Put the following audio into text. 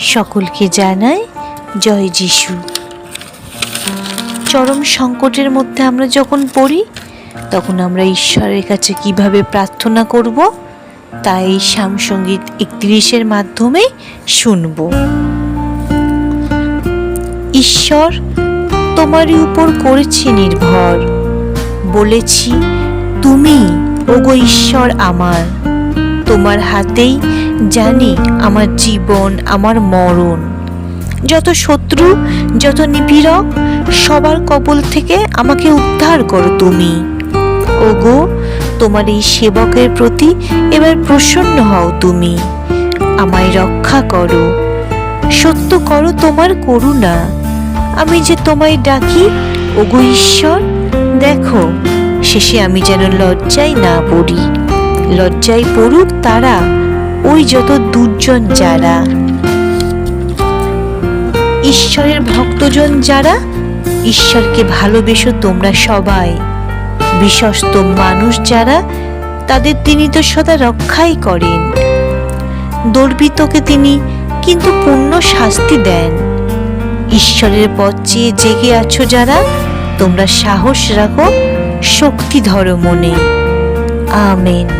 সকলকে জানাই জয় যিশু। চরম সংকটের মধ্যে আমরা যখন পড়ি, তখন আমরা ঈশ্বরের কাছে কীভাবে প্রার্থনা করব, তা এই শ্যামসঙ্গীত একত্রিশের মাধ্যমে শুনব। ঈশ্বর, তোমারই উপর করেছি নির্ভর। বলেছি, তুমি, ওগো ঈশ্বর আমার। তোমার হাতেই জানি আমার জীবন, আমার মরণ। যত শত্রু, যত নিপীড়ক, সবার কবল থেকে আমাকে উদ্ধার করো তুমি। ওগো, তোমার এই সেবকের প্রতি এবার প্রসন্ন হও তুমি। আমায় রক্ষা করো। সত্য করো তোমার করুণা। আমি যে তোমায় ডাকি, ওগো ঈশ্বর, দেখো, শেষে আমি যেন লজ্জায় না পড়ি। লজ্জায় পড়ুক তারা। ওই যত দুর্জন যারা, ঈশ্বরের ভক্তজন যারা, ঈশ্বরকে ভালোবেসো তোমরা সবাই। বিশ্বস্ত মানুষ যারা, তাদের তিনি তো সদা রক্ষাই করেন। দর্বিতকে তিনি কিন্তু পূর্ণ শাস্তি দেন। ঈশ্বরের পথ চেয়ে জেগে আছো যারা, তোমরা সাহস রাখো, শক্তি ধরো মনে। আমেন।